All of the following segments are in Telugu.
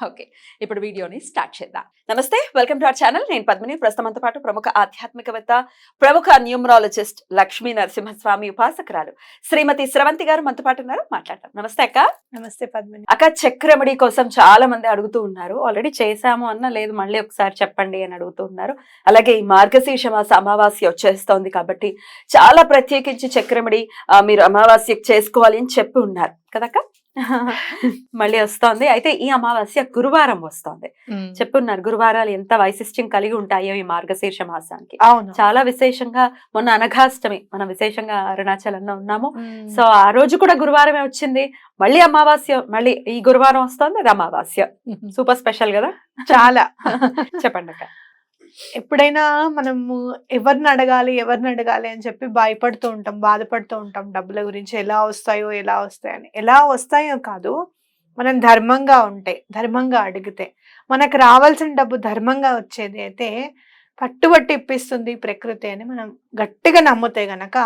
ఓకే ఇప్పుడు వీడియోని స్టార్ట్ చేద్దాం. నమస్తే వెల్కమ్ టు అవర్ ఛానల్. నేను పద్మిని. ప్రస్తుతంతో పాటు ప్రముఖ ఆధ్యాత్మికవేత్త ప్రముఖ న్యూమరాలజిస్ట్ లక్ష్మీ నరసింహస్వామి ఉపాసకురాలు శ్రీమతి స్రవంతి గారు మనతో పాటు ఉన్నారు. మాట్లాడతాం నమస్తే అక్క. నమస్తే పద్మిని. అక్క చెక్ రెమెడీ కోసం చాలా మంది అడుగుతూ ఉన్నారు. ఆల్రెడీ చేశాము అన్న లేదు మళ్ళీ ఒకసారి చెప్పండి అని అడుగుతూ ఉన్నారు. అలాగే ఈ మార్గశీర్ష మాస అమావాస్య వచ్చేస్తోంది కాబట్టి చాలా ప్రత్యేకించి చెక్ రెమెడీ ఆ, మీరు అమావాస్యకి చేసుకోవాలి అని చెప్పి ఉన్నారు. కదక్క మళ్ళీ వస్తోంది. అయితే ఈ అమావాస్య గురువారం వస్తోంది. చెప్పి ఉన్నారు గురువారాలు ఎంత వైశిష్ట్యం కలిగి ఉంటాయో ఈ మార్గశీర్ష మాసానికి అవును. చాలా విశేషంగా మొన్న అనఘాష్టమి మనం విశేషంగా అరుణాచలంలో ఉన్నాము. సో ఆ రోజు కూడా గురువారమే వచ్చింది. మళ్ళీ అమావాస్య మళ్ళీ ఈ గురువారం వస్తుంది అది అమావాస్య. సూపర్ స్పెషల్ కదా? చాలా. చెప్పండి అక్క ఎప్పుడైనా మనము ఎవరిని అడగాలి ఎవరిని అడగాలి అని చెప్పి భయపడుతూ ఉంటాం బాధపడుతూ ఉంటాం డబ్బుల గురించి ఎలా వస్తాయో ఎలా వస్తాయని ఎలా వస్తాయో కాదు మనం ధర్మంగా ఉంటే ధర్మంగా అడిగితే మనకు రావాల్సిన డబ్బు ధర్మంగా వచ్చేది అయితే పట్టుబట్టి ఇప్పిస్తుంది ప్రకృతి అని మనం గట్టిగా నమ్మితే గనక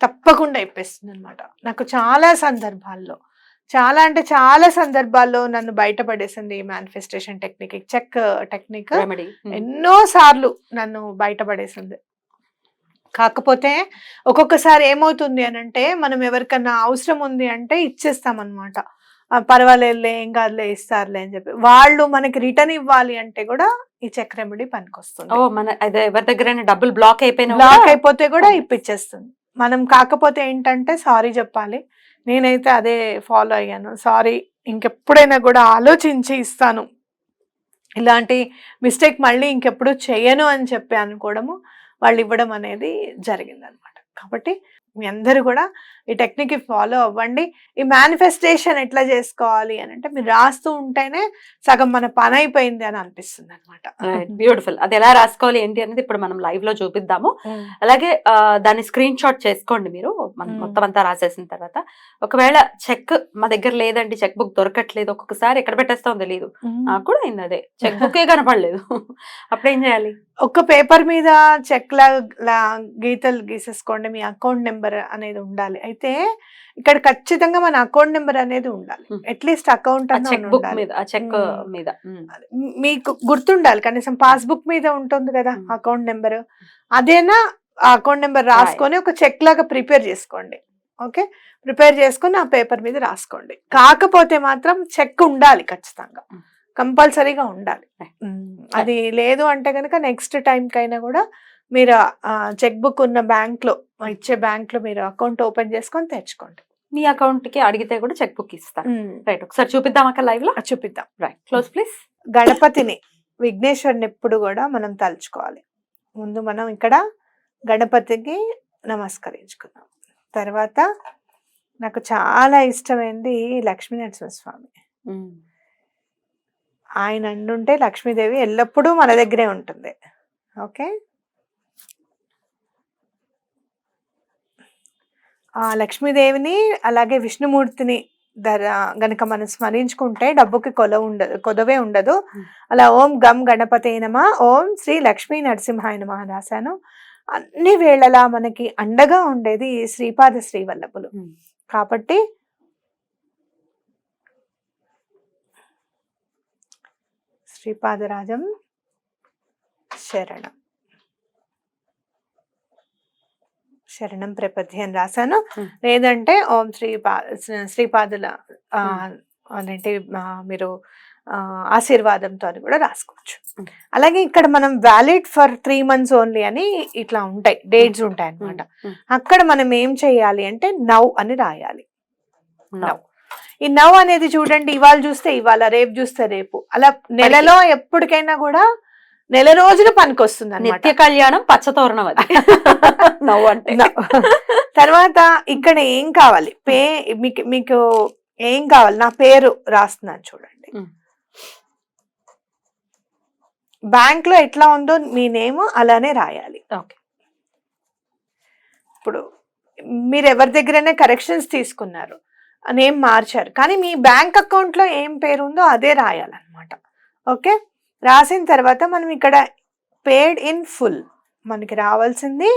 తప్పకుండా ఇప్పిస్తుంది అనమాట నాకు చాలా సందర్భాల్లో. చాలా అంటే చాలా సందర్భాల్లో నన్ను బయటపడేసింది ఈ మేనిఫెస్టేషన్ టెక్నిక్ చెక్ టెక్నిక్ ఎన్నో సార్లు నన్ను బయటపడేసింది. కాకపోతే ఒక్కొక్కసారి ఏమవుతుంది అని అంటే మనం ఎవరికన్నా అవసరం ఉంది అంటే ఇచ్చేస్తాం అనమాట పర్వాలేదులే ఏం కాదులే ఇస్తారులే అని చెప్పి. వాళ్ళు మనకి రిటర్న్ ఇవ్వాలి అంటే కూడా ఈ చెక్ రెమెడీ పనికొస్తుంది. ఓ మన ఎవరి దగ్గర డబ్బులు బ్లాక్ అయిపోయినా బ్లాక్ అయిపోతే కూడా ఇప్పించేస్తుంది మనం కాకపోతే ఏంటంటే సారీ చెప్పాలి. నేనైతే అదే ఫాలో అయ్యాను. సారీ ఇంకెప్పుడైనా కూడా ఆలోచించి ఇస్తాను. ఇలాంటి మిస్టేక్ మళ్ళీ ఇంకెప్పుడు చేయను అని చెప్పి అనుకోవడము వాళ్ళు ఇవ్వడం అనేది జరిగిందనమాట. కాబట్టి మీ అందరూ కూడా ఈ టెక్నిక్ ఫాలో అవ్వండి. ఈ మేనిఫెస్టేషన్ ఎట్లా చేసుకోవాలి అని అంటే మీరు రాస్తూ ఉంటేనే సగం మన పని అయిపోయింది అని అనిపిస్తుంది అనమాట బ్యూటిఫుల్. అది ఎలా రాసుకోవాలి ఏంటి అనేది ఇప్పుడు మనం లైవ్లో చూపిద్దాము. అలాగే దాన్ని స్క్రీన్ షాట్ చేసుకోండి మీరు. మనం. మొత్తం అంతా రాసేసిన తర్వాత. ఒకవేళ చెక్ మా దగ్గర లేదండి చెక్ బుక్ దొరకట్లేదు ఒక్కొక్కసారి ఎక్కడ పెట్టేస్తామో తెలియదు నాకు కూడా అయింది అదే. చెక్ బుక్ కనపడలేదు. అప్పుడు ఏం చేయాలి? ఒక పేపర్ మీద చెక్ లా గీతలు గీసేసుకోండి మీ అకౌంట్ నెంబర్ అనేది ఉండాలి. అయితే ఇక్కడ ఖచ్చితంగా మన అకౌంట్ నెంబర్ అనేది ఉండాలి. అట్లీస్ట్ అకౌంట్ చెక్ మీద మీకు గుర్తుండాలి కనీసం పాస్బుక్ మీద ఉంటుంది కదా. Account number. అదేనా ఆ అకౌంట్ నెంబర్ రాసుకొని ఒక చెక్ లాగా ప్రిపేర్ చేసుకోండి. ఓకే? ప్రిపేర్ చేసుకొని ఆ పేపర్ మీద రాసుకోండి. కాకపోతే మాత్రం చెక్ ఉండాలి ఖచ్చితంగా. కంపల్సరీగా ఉండాలి. అది లేదు అంటే కనుక నెక్స్ట్ కైనా కూడా మీరు చెక్ బుక్ ఉన్న బ్యాంక్లో ఇచ్చే బ్యాంక్లో మీరు అకౌంట్ ఓపెన్ చేసుకొని తెచ్చుకోండి. మీ అకౌంట్కి అడిగితే కూడా చెక్ బుక్ ఇస్తాను రైట్ ఒకసారి చూపిద్దాం అక్క లైవ్లో అది చూపిద్దాం. రైట్ క్లోజ్ ప్లీజ్ గణపతిని విఘ్నేశ్వరుని ఎప్పుడు కూడా మనం తలుచుకోవాలి. ముందు మనం ఇక్కడ గణపతికి నమస్కరించుకుందాం. తర్వాత నాకు చాలా ఇష్టమైంది లక్ష్మీ నరసింహస్వామి ఆయన అంటుంటే లక్ష్మీదేవి ఎల్లప్పుడూ మన దగ్గరే ఉంటుంది. ఓకే? ఆ లక్ష్మీదేవిని అలాగే విష్ణుమూర్తిని ధర గనక మనం స్మరించుకుంటే డబ్బుకి కొల ఉండదు కొదవే ఉండదు. అలా ఓం గం గణపతే నమ ఓం శ్రీ లక్ష్మీ నరసింహాయ నమ అని రాశాను. అన్ని వేళలా మనకి అండగా ఉండేది శ్రీపాద శ్రీవల్లభులు. కాబట్టి శ్రీపాదరాజం శరణం. శరణం ప్రపద్ధి అని రాశాను. లేదంటే ఓం శ్రీపా శ్రీపాదుల ఆ. అదేంటి మీరు ఆశీర్వాదంతో అని కూడా రాసుకోవచ్చు. అలాగే ఇక్కడ మనం valid for three months only అని ఇట్లా ఉంటాయి. డేట్స్ ఉంటాయి అన్నమాట. అక్కడ మనం ఏం చేయాలి అంటే నవ్ అని రాయాలి. నవ్ ఈ నవ్ అనేది చూడండి ఇవాళ చూస్తే ఇవాళ రేపు చూస్తే రేపు. అలా నెలలో ఎప్పటికైనా కూడా నెల రోజులు పనికొస్తుంది నిత్య కళ్యాణం పచ్చతోరణం అది. నవ్వు అంటే. తర్వాత ఇక్కడ ఏం కావాలి? పే మీకు మీకు ఏం కావాలి? నా పేరు రాస్తున్నాను చూడండి. బ్యాంక్లో ఎట్లా ఉందో మీ నేమ్ అలానే రాయాలి. ఓకే. ఇప్పుడు మీరు ఎవరి దగ్గరైనా కరెక్షన్స్ తీసుకున్నారు. నేమ్ మార్చారు. కానీ మీ బ్యాంక్ అకౌంట్లో ఏం పేరు ఉందో అదే రాయాలన్నమాట. ఓకే? రాసిన తర్వాత మనం ఇక్కడ పేడ్ ఇన్ ఫుల్ మనకి రావాల్సింది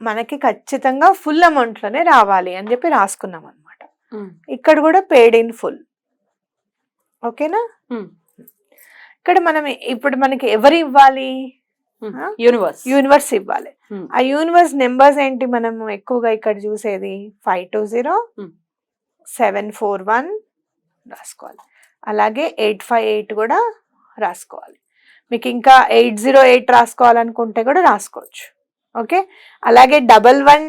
మనకి ఖచ్చితంగా ఫుల్ అమౌంట్లోనే రావాలి అని చెప్పి రాసుకున్నాం అనమాట ఇక్కడ కూడా పేడ్ ఇన్ ఫుల్. ఓకేనా? ఇక్కడ మనం ఇప్పుడు మనకి ఎవరు ఇవ్వాలి? యూనివర్స్. యూనివర్స్ ఇవ్వాలి. ఆ యూనివర్స్ నెంబర్స్ ఏంటి మనం ఎక్కువగా ఇక్కడ చూసేది? Five two zero. Seven four one రాసుకోవాలి. అలాగే ఎయిట్ ఫైవ్ ఎయిట్ కూడా రాసుకోవాలి. మీకు ఇంకా ఎయిట్ జీరో ఎయిట్ రాసుకోవాలనుకుంటే కూడా రాసుకోవచ్చు. ఓకే? అలాగే double one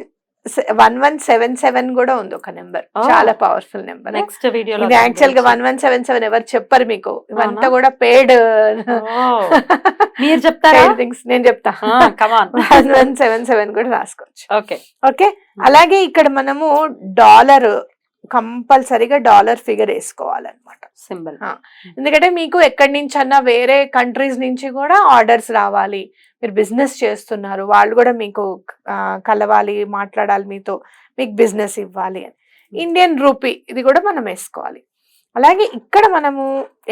one one seven seven కూడా ఉంది ఒక నెంబర్. చాలా పవర్ఫుల్ నెంబర్. నెక్స్ట్ వీడియోలో ఇది యాక్చువల్గా వన్ వన్ సెవెన్ సెవెన్ ఎవరు చెప్పరు మీకు. ఇవంతా? కూడా పేడ్ మీరు చెప్తారా? థింగ్స్ నేను చెప్తా. వన్ వన్ సెవెన్ సెవెన్ కూడా రాసుకోవచ్చు. ఓకే. ఓకే? అలాగే ఇక్కడ మనము డాలర్ కంపల్సరీగా డాలర్ ఫిగర్ వేసుకోవాలన్నమాట. సింబల్. ఎందుకంటే మీకు ఎక్కడి నుంచి అన్నా వేరే కంట్రీస్ నుంచి కూడా ఆర్డర్స్ రావాలి. మీరు బిజినెస్ చేస్తున్నారు వాళ్ళు కూడా మీకు కలవాలి మాట్లాడాలి మీతో మీకు బిజినెస్ ఇవ్వాలి అని. ఇండియన్ రూపీ ఇది కూడా మనం వేసుకోవాలి. అలాగే ఇక్కడ మనము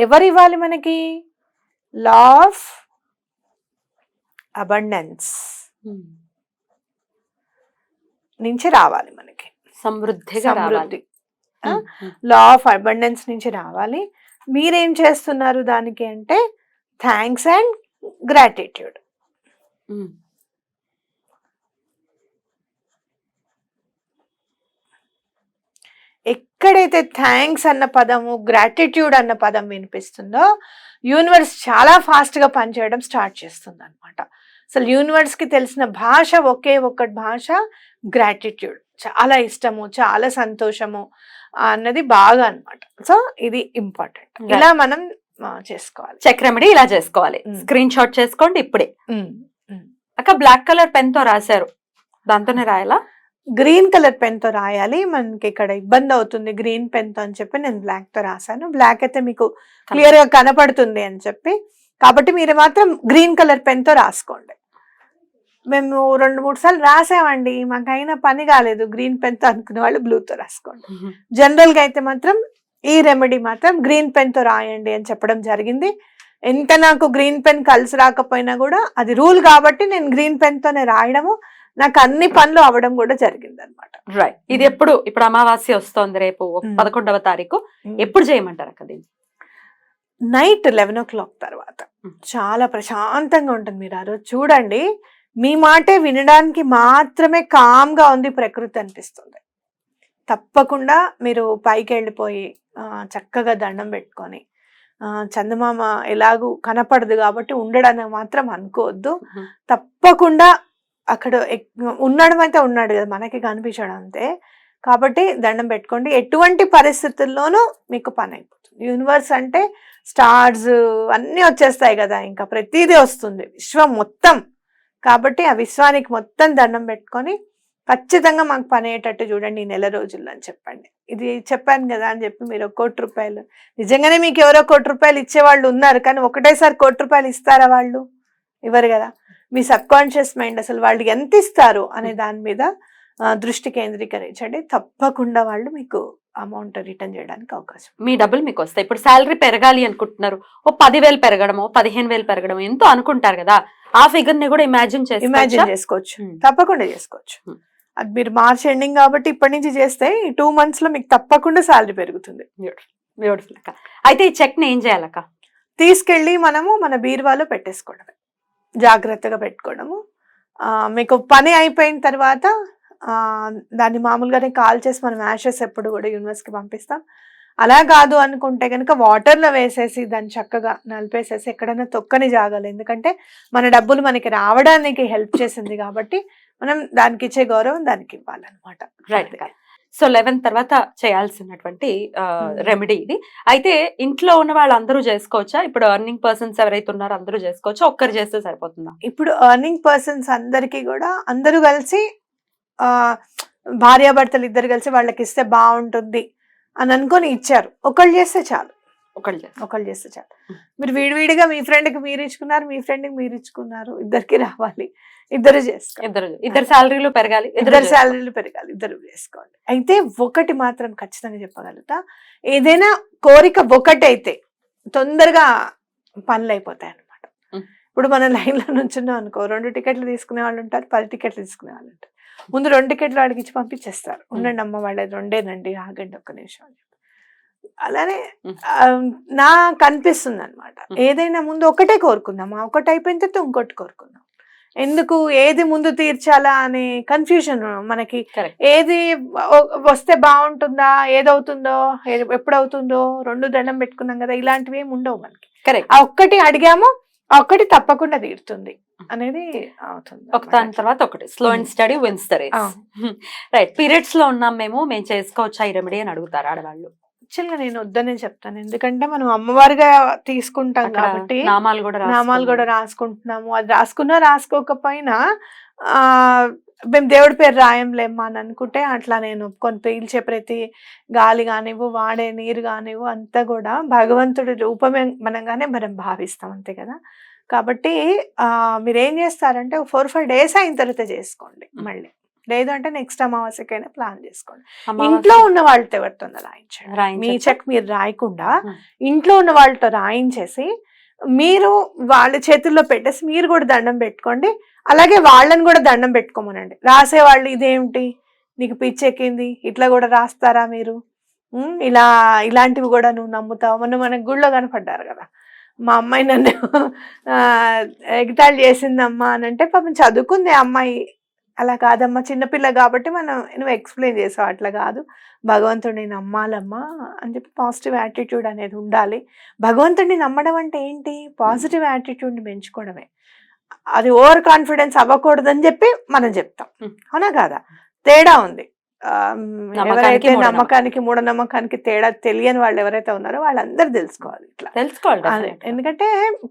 ఎవరు ఇవ్వాలి మనకి? లా ఆఫ్ అబండెన్స్ నుంచి రావాలి మనకి. సమృద్ధి. ఉమ్. లా ఆఫ్ అబండెన్స్ నుంచి రావాలి. మీరేం చేస్తున్నారు దానికి అంటే థ్యాంక్స్ అండ్ గ్రాటిట్యూడ్. ఎక్కడైతే థ్యాంక్స్ అన్న పదము గ్రాటిట్యూడ్ అన్న పదం వినిపిస్తుందో యూనివర్స్ చాలా ఫాస్ట్గా పనిచేయడం స్టార్ట్ చేస్తుంది అనమాట అసలు యూనివర్స్కి తెలిసిన భాష ఒకే ఒక్కటి భాష గ్రాటిట్యూడ్ చాలా ఇష్టము చాలా సంతోషము అన్నది బాగా అన్నమాట సో ఇది ఇంపార్టెంట్. ఇలా మనం చేసుకోవాలి. చెక్ రెమెడీ ఇలా చేసుకోవాలి. స్క్రీన్ షాట్ చేసుకోండి ఇప్పుడే. అక్క బ్లాక్ కలర్ పెన్తో రాశారు. దాంతోనే రాయాలా? గ్రీన్ కలర్ పెన్తో రాయాలి. మనకి ఇక్కడ ఇబ్బంది అవుతుంది గ్రీన్ పెన్తో అని చెప్పి నేను బ్లాక్తో రాశాను. బ్లాక్ అయితే మీకు క్లియర్గా కనపడుతుంది అని చెప్పి. కాబట్టి మీరు మాత్రం గ్రీన్ కలర్ పెన్తో రాసుకోండి. మేము రెండు మూడు సార్లు రాసామండి. మాకైనా పని కాలేదు. గ్రీన్ పెన్తో అనుకునే వాళ్ళు blue తో రాసుకోండి. జనరల్గా అయితే మాత్రం ఈ రెమెడీ మాత్రం గ్రీన్ పెన్తో రాయండి అని చెప్పడం జరిగింది. ఎంత నాకు గ్రీన్ పెన్ కలిసి రాకపోయినా కూడా అది రూల్ కాబట్టి నేను గ్రీన్ పెన్ తోనే రాయడము. నాకు అన్ని పనులు అవ్వడం కూడా జరిగింది అనమాట రైట్ ఇది ఎప్పుడు? ఇప్పుడు అమావాస్య వస్తోంది రేపు. పదకొండవ తారీఖు. ఎప్పుడు చేయమంటారు అక్క దీన్ని? నైట్ లెవెన్ ఓ క్లాక్ తర్వాత. చాలా ప్రశాంతంగా ఉంటుంది మీరు ఆ రోజు చూడండి. మీ మాటే వినడానికి మాత్రమే కామ్గా ఉంది ప్రకృతి అనిపిస్తుంది. తప్పకుండా మీరు పైకి వెళ్ళిపోయి చక్కగా దండం పెట్టుకొని చందమామ ఎలాగూ కనపడదు కాబట్టి ఉండడానికి మాత్రం అనుకోవద్దు. తప్పకుండా అక్కడ ఉండడం అయితే ఉన్నాడు కదా మనకి కనిపించడం అంతే. కాబట్టి దండం పెట్టుకోండి. ఎటువంటి పరిస్థితుల్లోనూ మీకు పని అయిపోతుంది. యూనివర్స్ అంటే స్టార్స్ అన్నీ వచ్చేస్తాయి కదా ఇంకా ప్రతిదీ వస్తుంది. విశ్వం మొత్తం. కాబట్టి ఆ విశ్వానికి మొత్తం దండం పెట్టుకొని ఖచ్చితంగా మాకు పని అయ్యేటట్టు చూడండి ఈ నెల రోజుల్లో అని చెప్పండి. ఇది చెప్పాను కదా అని చెప్పి మీరు కోటి రూపాయలు. నిజంగానే మీకు ఎవరో కోటి రూపాయలు ఇచ్చేవాళ్ళు ఉన్నారు కానీ ఒకటేసారి కోటి రూపాయలు ఇస్తారా వాళ్ళు? ఇవ్వరు కదా. మీ సబ్ కాన్షియస్ మైండ్ అసలు వాళ్ళు ఎంత ఇస్తారు అనే దాని మీద దృష్టి కేంద్రీకరించండి. తప్పకుండా వాళ్ళు మీకు అమౌంట్ రిటర్న్ చేయడానికి అవకాశం మీ డబ్బులు మీకు వస్తాయి. ఇప్పుడు శాలరీ పెరగాలి అనుకుంటున్నారు. ఓ పదివేలు పెరగడమో పదిహేను వేలు పెరగడమో ఎంతో అనుకుంటారు కదా. ఆ ఫిగర్ని కూడా ఇమాజిన్ చేసి ఇమాజిన్ చేసుకోవచ్చు. తప్పకుండా చేసుకోవచ్చు. Hmm. అది మీరు మార్చ్ ఎండింగ్ కాబట్టి ఇప్పటి నుంచి చేస్తే టూ మంత్స్లో మీకు తప్పకుండా శాలరీ పెరుగుతుంది. బ్యూటిఫుల్ అక్క. అయితే ఈ చెక్ని ఏం చేయాలక్క? తీసుకెళ్ళి మనము మన బీరువాలో పెట్టేసుకోవడమే. జాగ్రత్తగా పెట్టుకోవడము. మీకు పని అయిపోయిన తర్వాత దాన్ని మామూలుగానే కాల్ చేసి మనం యాషెస్ ఎప్పుడు కూడా యూనివర్స్కి పంపిస్తాం. అలా కాదు అనుకుంటే కనుక వాటర్లో వేసేసి దాన్ని చక్కగా నలిపేసేసి ఎక్కడైనా తొక్కని జాగాలి. ఎందుకంటే మన డబ్బులు మనకి రావడానికి హెల్ప్ చేసింది కాబట్టి మనం దానికి ఇచ్చే గౌరవం దానికి ఇవ్వాలన్నమాట. రైట్ సో లెవెన్ తర్వాత చేయాల్సినటువంటి Hmm. రెమెడీ ఇది. అయితే ఇంట్లో ఉన్న వాళ్ళందరూ చేసుకోవచ్చా? ఇప్పుడు ఎర్నింగ్ పర్సన్స్ ఎవరైతే ఉన్నారో అందరూ చేసుకోవచ్చా? ఒక్కరు చేస్తే సరిపోతుందా? ఇప్పుడు ఎర్నింగ్ పర్సన్స్ అందరికీ కూడా అందరూ కలిసి భార్యాభర్తలు ఇద్దరు కలిసి వాళ్ళకి ఇస్తే బాగుంటుంది అని అనుకొని ఇచ్చారు. ఒకళ్ళు చేస్తే చాలు. ఒకళ్ళు చేస్తే ఒకళ్ళు చేస్తే చాలు. మీరు విడివిడిగా మీ ఫ్రెండ్కి మీరు ఇచ్చుకున్నారు మీ ఫ్రెండ్కి మీరు ఇచ్చుకున్నారు ఇద్దరికి రావాలి. ఇద్దరు చేసుకోండి ఇద్దరు ఇద్దరు శాలరీలు పెరగాలి ఇద్దరు. శాలరీలు పెరగాలి ఇద్దరు వేసుకోండి అయితే ఒకటి మాత్రం ఖచ్చితంగా చెప్పగలుగుతా. ఏదైనా కోరిక ఒకటైతే తొందరగా పనులు అయిపోతాయి అనమాట. ఇప్పుడు మనం లైన్లో నుంచున్నాం అనుకో రెండు టికెట్లు తీసుకునే వాళ్ళు ఉంటారు పది టికెట్లు తీసుకునే వాళ్ళు ఉంటారు. ముందు రెండు టికెట్లు వాడికి ఇచ్చి పంపించేస్తారు. ఉండండి అమ్మ వాళ్ళది రెండేనండి ఆగండి ఒక్క నిమిషం అని చెప్పి. అలానే నాకు అనిపిస్తుంది అనమాట. ఏదైనా ముందు ఒకటే కోరుకుందాం. ఒకటి అయిపోయిన తర్వాత ఇంకోటి కోరుకుందాం. ఎందుకు ఏది ముందు తీర్చాలా అనే కన్ఫ్యూజన్ మనకి. ఏది వస్తే బాగుంటుందా ఏదవుతుందో ఎప్పుడవుతుందో రెండు దండం పెట్టుకున్నాం కదా ఇలాంటివి ఏమి ఉండవు మనకి. కరెక్ట్ ఒక్కటి అడిగాము ఒక్కటి తప్పకుండా తీరుతుంది. అనేది అవుతుంది ఒక దాని తర్వాత ఒకటి. Slow and steady wins the race. Right పీరియడ్స్లో ఉన్నాం మేము మేము చేసుకోవచ్చా ఈ రెమెడీ అని అడుగుతారు ఆడవాళ్ళు. యాక్చువల్గా నేను వద్దనే చెప్తాను. ఎందుకంటే మనం అమ్మవారిగా తీసుకుంటాం కాబట్టి నామాలు కూడా నామాలు కూడా. రాసుకుంటున్నాము. అది రాసుకున్నా రాసుకోకపోయినా ఆ మేము దేవుడి పేరు రాయంలేమ్మా అని అనుకుంటే అట్లా నేను ఒప్పుకొని. పీల్చే ప్రతి గాలి కానివ్వు వాడే నీరు కానివ్వు అంతా కూడా భగవంతుడి రూపమే మనంగానే మనం భావిస్తాం అంతే కదా. కాబట్టి మీరు ఏం చేస్తారంటే ఫోర్ ఫైవ్ డేస్ అయిన తర్వాత చేసుకోండి మళ్ళీ. లేదు అంటే నెక్స్ట్ అమావాస్యకైనా ప్లాన్ చేసుకోండి. ఇంట్లో ఉన్న వాళ్ళతో ఎవరితో రాయించండి. మీ? చెక్ మీరు రాయకుండా. ఇంట్లో ఉన్న వాళ్ళతో రాయించేసి మీరు వాళ్ళ చేతుల్లో పెట్టేసి మీరు కూడా దండం పెట్టుకోండి. అలాగే వాళ్ళని కూడా దండం పెట్టుకోమనండి. రాసే వాళ్ళు ఇదేమిటి? నీకు పిచ్చెక్కింది ఇట్లా కూడా రాస్తారా మీరు? ఇలా ఇలాంటివి కూడా నువ్వు నమ్ముతావు? మొన్న మన గుళ్ళో కనపడ్డారు కదా. మా అమ్మాయి నన్ను ఎగతాళి చేసిందమ్మా అని అంటే పాపం చదువుకుంది అమ్మాయి. అలా కాదమ్మా చిన్నపిల్ల కాబట్టి మనం నువ్వు ఎక్స్ప్లెయిన్ చేసావు అట్లా కాదు. భగవంతుడిని నమ్మాలమ్మా అని చెప్పి పాజిటివ్ యాటిట్యూడ్ అనేది ఉండాలి. భగవంతుడిని నమ్మడం అంటే ఏంటి? పాజిటివ్ యాటిట్యూడ్ని పెంచుకోవడమే. అది ఓవర్ కాన్ఫిడెన్స్ అవ్వకూడదని చెప్పి మనం చెప్తాం. అవునా కాదా? తేడా ఉంది. ఎవరైతే. నమ్మకానికి మూఢనమ్మకానికి తేడా తెలియని వాళ్ళు ఎవరైతే ఉన్నారో వాళ్ళందరూ తెలుసుకోవాలి ఇట్లా తెలుసుకోవాలి. ఎందుకంటే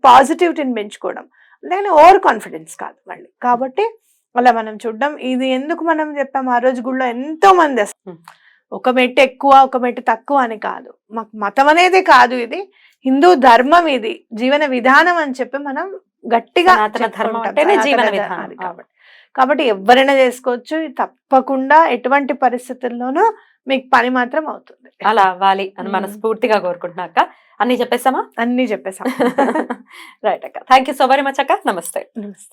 పాజిటివిటీని పెంచుకోవడం నేను ఓవర్ కాన్ఫిడెన్స్ కాదు మళ్ళీ కాబట్టి అలా మనం చూడడం ఇది ఎందుకు మనం చెప్పాం ఆ రోజు గుళ్ళో ఎంతో మంది. ఒక మెట్టు ఎక్కువ ఒక మెట్టు తక్కువ అని కాదు మాకు మతం అనేది కాదు ఇది హిందూ ధర్మం ఇది జీవన విధానం అని చెప్పి మనం గట్టిగా జీవన విధానం. కాబట్టి కాబట్టి ఎవరైనా చేసుకోవచ్చు. తప్పకుండా ఎటువంటి పరిస్థితుల్లోనూ మీకు పని మాత్రం అవుతుంది. అలా అవ్వాలి అని. మనస్ఫూర్తిగా కోరుకుంటున్నాక అన్ని చెప్పేసామా అన్ని చెప్పేసాం రైట్ అక్క. Thank you so very much అక్క. నమస్తే. నమస్తే.